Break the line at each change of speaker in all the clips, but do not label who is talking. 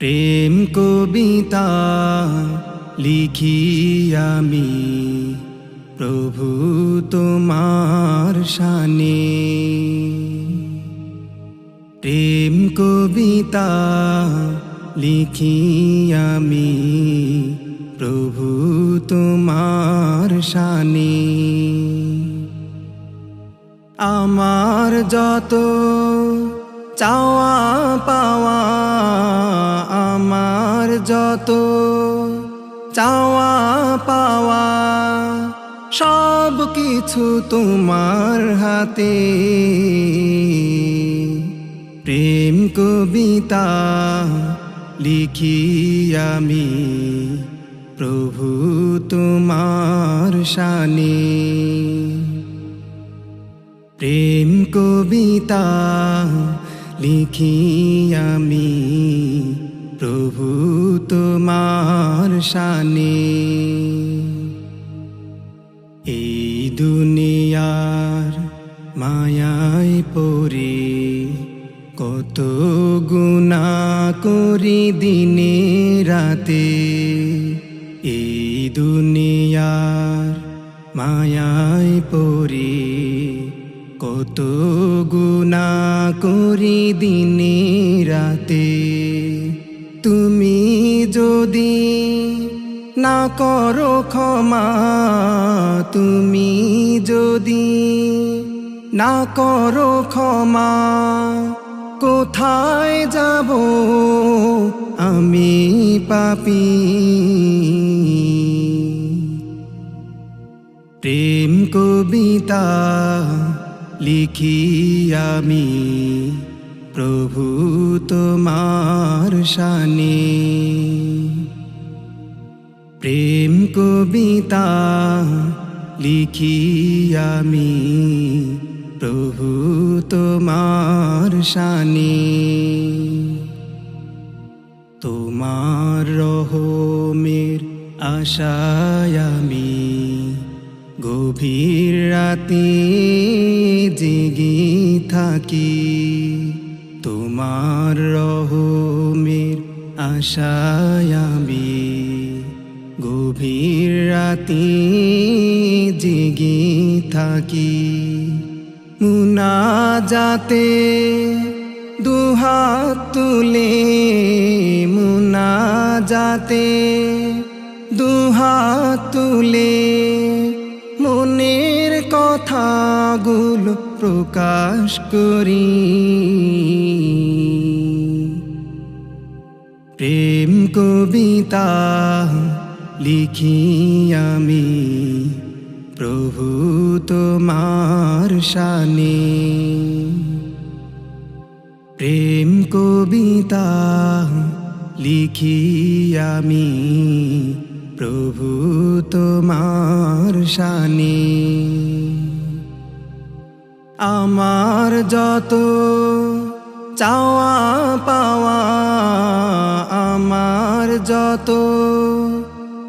প্রেম কবিতা লিখি আমি, প্রভু তোমার শানে। প্রেম কবিতা লিখি আমি, প্রভু তোমার শানে। আমার যত চাওয়া পাওয়া যত চাওয়া পাওয়া, সব কিছু তোমার হাতে। প্রেম কবিতা লিখি আমি, প্রভু তোমার শানে। প্রেম কবিতা লিখি আমি শানে। এই দুনিয়ার মায়ায় পড়ে কত গুণা করি দিনে রাতে। এই দুনিয়ার মায়ায় পড়ে কত গুণা করি দিনে না করো ক্ষমা তুমি যদি। না করো ক্ষমা, কোথায় যাব আমি পাপি। প্রেম কবিতা লিখি আমি, প্রভু তোমার শানে প্রেম কবিতা লিখি আমি, প্রভু তোমার শানে। তোমার রহমের আশায় আমি গভীর রাতে জেগে থাকি। তোমার রহমের আশায় গভীর রাতে জেগে থাকি। মুনা যাতে দুহাত তুলে মুনা যাতে দুহাত তুলে। মনের কথাগুলো প্রকাশ করি। প্রেম কবিতা লিখি আমি প্রভু তোমার শানে। প্রেম কবিতা লিখি আমি প্রভু তোমার শানে। আমার যত চাওয়া পাওয়া, আমার যত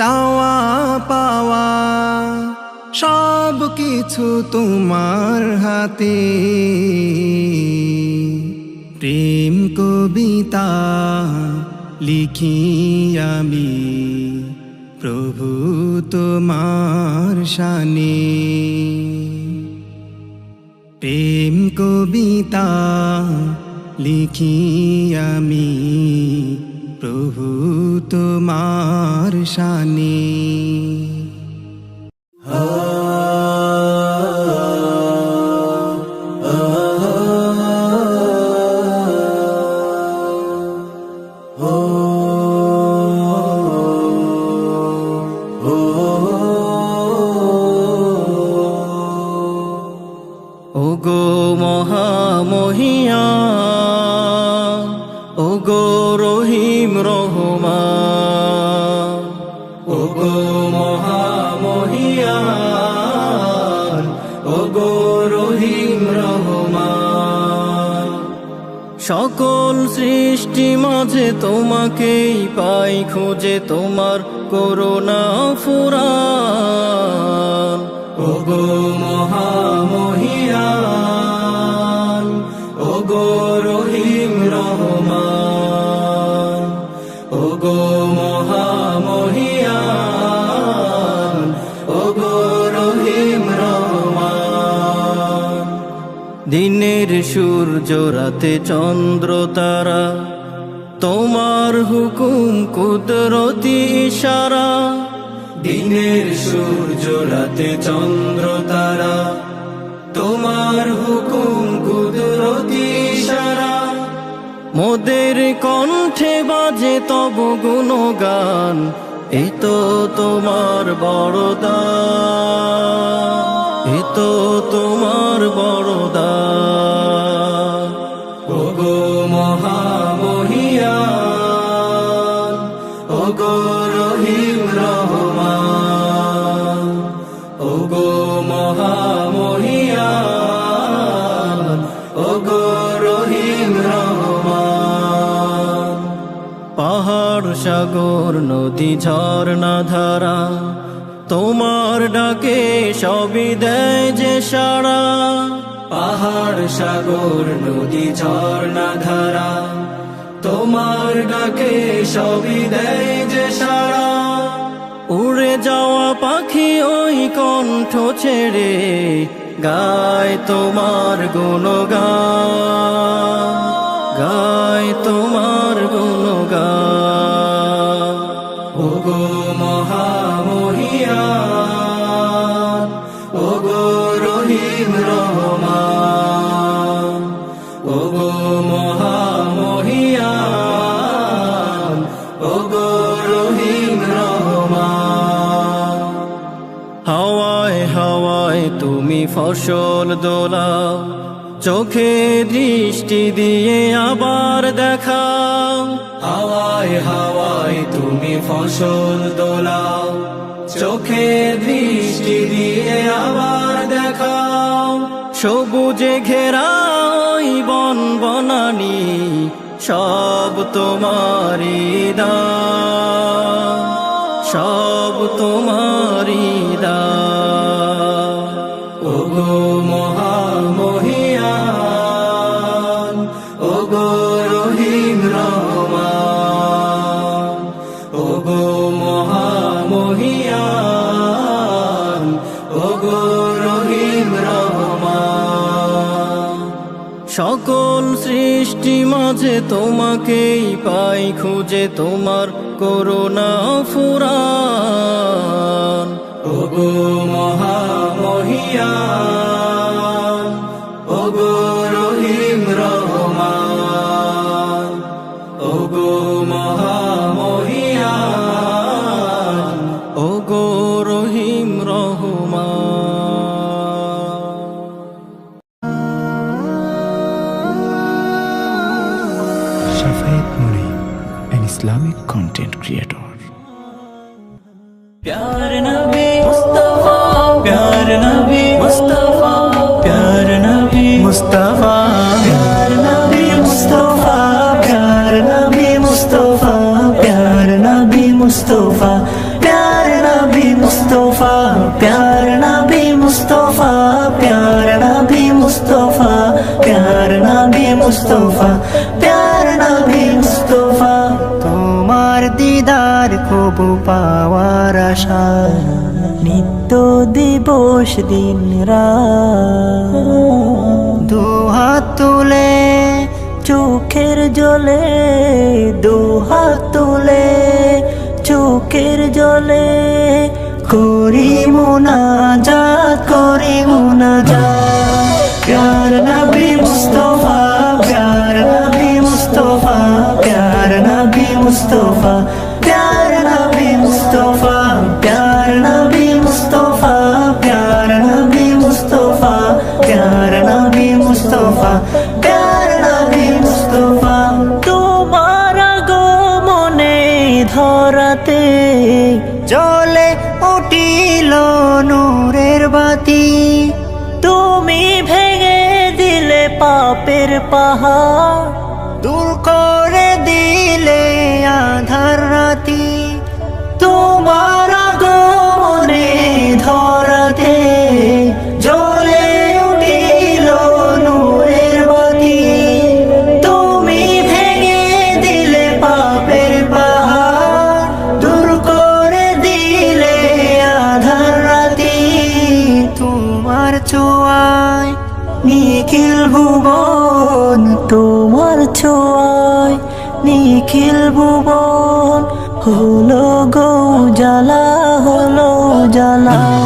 চাওয়া, পাওয়া, সব কিছু তোমার হাতে। প্রেম কবিতা লিখি আমি, প্রভু তোমার শানে। প্রেম কবিতা লিখি আমি প্রভু তোমার শানে
সকল সৃষ্টি মাঝে তোমাকেই পাই খুঁজে তোমার করোনা ফুরান। ওগো মহামহিয়ান ওগো রহিম রহমান। দিনের সূর্য রাতে চন্দ্র তারা, তোমার হুকুম কুদরতি ইশারা। দিনের সূর্য রাতে চন্দ্র তারা, তোমার হুকুম কুদরতি ইশারা। মোদের কণ্ঠে বাজে তব গুণগান, এ তো তোমার বড়দা এ তো তোমার বড়দা রহিম রহমান। পাহাড়, সাগর, নদী, ঝর্ণা, ধারা, তোমার ডাকে সবই দেয় যে সারা পাহাড়, সাগর, নদী, ঝর্ণা, ধারা, তোমার ডাকে সবই দেয় যে সারা উড়ে যাওয়া পাখি ওই কণ্ঠ ছেড়ে গায় তোমার গুণগান গায় তোমার গুণগান। ওগো ও ওগো রহিম রহমান। ফসল দোলাও চোখে দৃষ্টি দিয়ে আবার দেখাও হাওয়ায় হাওয়ায় তুমি ফসল দোলাও চোখে দৃষ্টি দিয়ে আবার দেখাও সবুজে ঘেরা ওই বন বনানি, সব তোমারি দান। সব তোমারি সকল সৃষ্টি মাঝে তোমাকেই পাই খুঁজে তোমার করোনা ফুরান। ওগো মহামহিয়ান ওগো Rahim Rahman Islamic content creator প্যার নবী পাওয়ার আশা, নিত্য দিবস দিন দুহাত তুলে, চোখের জলে, দুহাত তুলে, চোখের জলে করি মুনাজাত করি মুনাজাত। প্যার নবী মুস্তফা, প্যার নবী মুস্তফা, প্যার নবী মুস্তফা উঠিল নূরের বাতি। তুমি ভেঙে দিলে পাপের পাহাড়। দূর করে দিলে আধার রাতি। তোমার গনে ধরাতে
নিখিল ভুবন হলো গৌ জ্বালা হলো জ্বালা।